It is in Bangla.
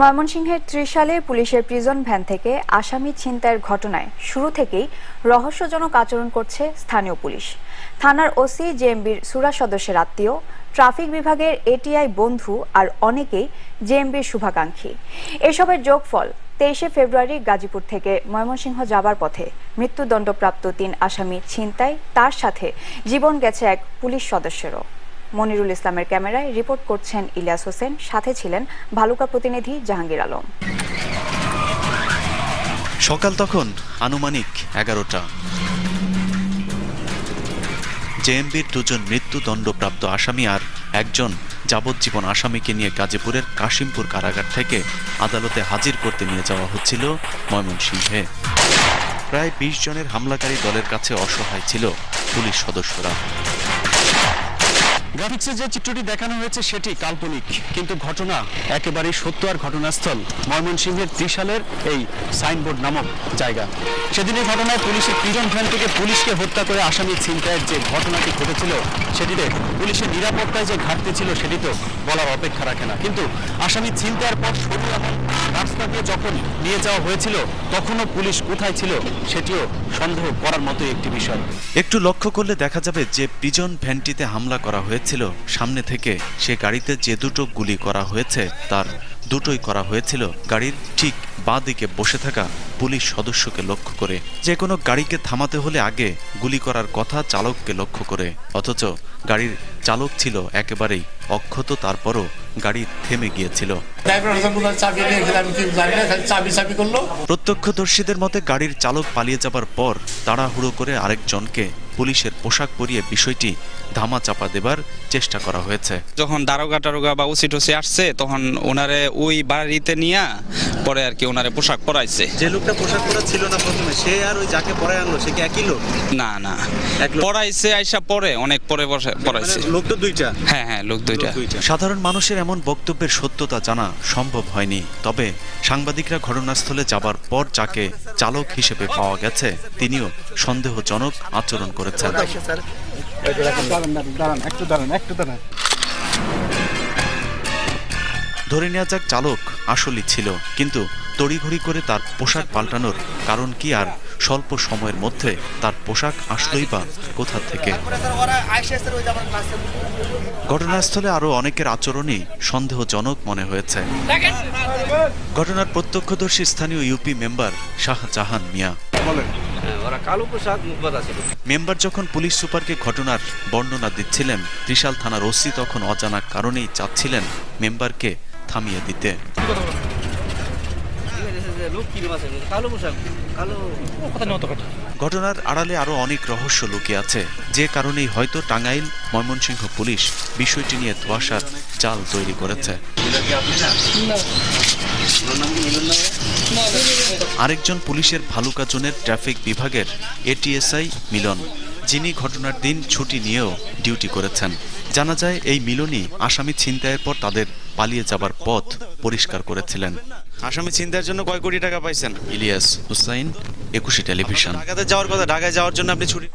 ময়মনসিংহের ত্রিশালে পুলিশের প্রিজন ভ্যান থেকে আসামি ছিনতাইয়ের ঘটনায় শুরু থেকেই রহস্যজনক আচরণ করছে স্থানীয় পুলিশ। থানার ওসি জেএমবির সুরা সদস্যের আত্মীয়, ট্রাফিক বিভাগের এটিআই বন্ধু আর অনেকেই জেএমবির শুভাকাঙ্ক্ষী। এসবের যোগফল তেইশে ফেব্রুয়ারি গাজীপুর থেকে ময়মনসিংহ যাবার পথে মৃত্যুদণ্ডপ্রাপ্ত তিন আসামি ছিনতাই, তার সাথে জীবন গেছে এক পুলিশ সদস্যেরও। মনিরুল ইসলামের ক্যামেরায় রিপোর্ট করছেন ইলিয়াস হোসেন, সাথে ছিলেন ভালুকা প্রতিনিধি জাহাঙ্গীর আলম। সকাল তখন আনুমানিক এগারোটা। জেএমবির দুজন মৃত্যুদণ্ডপ্রাপ্ত আসামি আর একজন যাবজ্জীবন আসামিকে নিয়ে গাজীপুরের কাশিমপুর কারাগার থেকে আদালতে হাজির করতে নিয়ে যাওয়া হচ্ছিল ময়মনসিংহে। প্রায় বিশ জনের হামলাকারী দলের কাছে অসহায় ছিল পুলিশ সদস্যরা। গ্রাফিক্সে যে চিত্রটি দেখানো হয়েছে সেটি কাল্পনিক, কিন্তু ঘটনা একেবারেই সত্য আর ঘটনাস্থল। ময়মনসিংহের ত্রিশালের এই সাইনবোর্ড নামক জায়গা। সেদিনের ঘটনায় পুলিশের প্রিজন ভ্যান থেকে পুলিশকে হত্যা করে আসামি ছিনতাইয়ের যে ঘটনাটি ঘটেছিল, সেটিতে পুলিশের নিরাপত্তায় যে ঘাটতি ছিল সেটি তো বলার অপেক্ষা রাখে না। কিন্তু আসামি ছিনতাইয়ের পর এমন রাস্তা দিয়ে যখন নিয়ে যাওয়া হয়েছিল, তখনও পুলিশ কোথায় ছিল সেটিও সন্দেহ করার মতো একটি বিষয়। একটু লক্ষ্য করলে দেখা যাবে যে পিজন ভ্যানটিতে হামলা করা হয়েছিল। সামনে থেকে সে গাড়িতে যে দুটো গুলি করা হয়েছে, তার দুটোই করা হয়েছিল গাড়ির ঠিক বাঁ দিকে বসে থাকা পুলিশ সদস্যকে লক্ষ্য করে। যে কোনো গাড়িকে থামাতে হলে আগে গুলি করার কথা চালককে লক্ষ্য করে। অথচ গাড়ির চালক ছিল একেবারেই অক্ষত তারপরও গাড়ি থেমে গিয়েছিল। প্রত্যক্ষদর্শীদের মতে গাড়ির চালক পালিয়ে যাবার পর তাড়াহুড়ো করে আরেকজনকে পুলিশের পোশাক পরিয়ে বিষয়টি ধামা চাপা দেবার চেষ্টা করা হয়েছে। যখন দারোগা টারোগা বা ওসি টসি আসছে, তখন ওনারে ওই বাড়িতে নিয়ে পরে আর কি ওনারে পোশাক পরাইছে। যে লোকটা পোশাক পরা ছিল না প্রথমে সে আর ওই যাকে পরে আনলো সে কি একই লোক? না না। লোক- আইসা পরে অনেক পরে মানে লোক তো দুইটা। হ্যাঁ হ্যাঁ লোক দুইটা। লোক দুইটা। সাধারণ মানুষের এমন বক্তব্যের সত্যতা জানা সম্ভব হয়নি তবে সাংবাদিকরা ঘটনাস্থলে যাবার পর যাকে চালক হিসেবে পাওয়া গেছে তিনিও সন্দেহজনক আচরণ করেছেন। ধরে নেওয়া যাক চালক আসলই ছিল, কিন্তু তড়িঘড়ি করে তার পোশাক পাল্টানোর কারণ কি আর স্বল্প সময়ের মধ্যে তার পোশাক আসলোই বা কোথা থেকে? ঘটনাস্থলে আরও অনেকের আচরণই সন্দেহজনক মনে হয়েছে। ঘটনার প্রত্যক্ষদর্শী স্থানীয় UP member Shahjahan Mia. Member যখন পুলিশ সুপারকে ঘটনার বর্ণনা দিচ্ছিলেন, ত্রিশাল থানার ওসি তখন অজানা কারণেই চাচ্ছিলেন মেম্বারকে থামিয়ে দিতে ঘটনার আড়ালে আরও অনেক রহস্য লুকিয়ে আছে। যে কারণেই হয়তো টাঙ্গাইল, ময়মনসিংহ পুলিশ বিষয়টি নিয়ে ধোয়াশার জাল তৈরি করেছে। আরেকজন পুলিশের ভালুকা জোনের ট্রাফিক বিভাগের এটিএসআই মিলন, যিনি ঘটনার দিন ছুটি নিয়েও ডিউটি করেছেন। জানা যায়, এই মিলনই আসামি ছিনতাইয়ের পর তাদের পালিয়ে যাবার পথ পরিষ্কার করেছিলেন। আসামি চিন্তার জন্য কয় কোটি টাকা পাইছেন? ইলিয়াস হুসাইন একুশে টেলিভিশন। ঢাকাতে যাওয়ার কথা ঢাকায় যাওয়ার জন্য আপনি ছুটি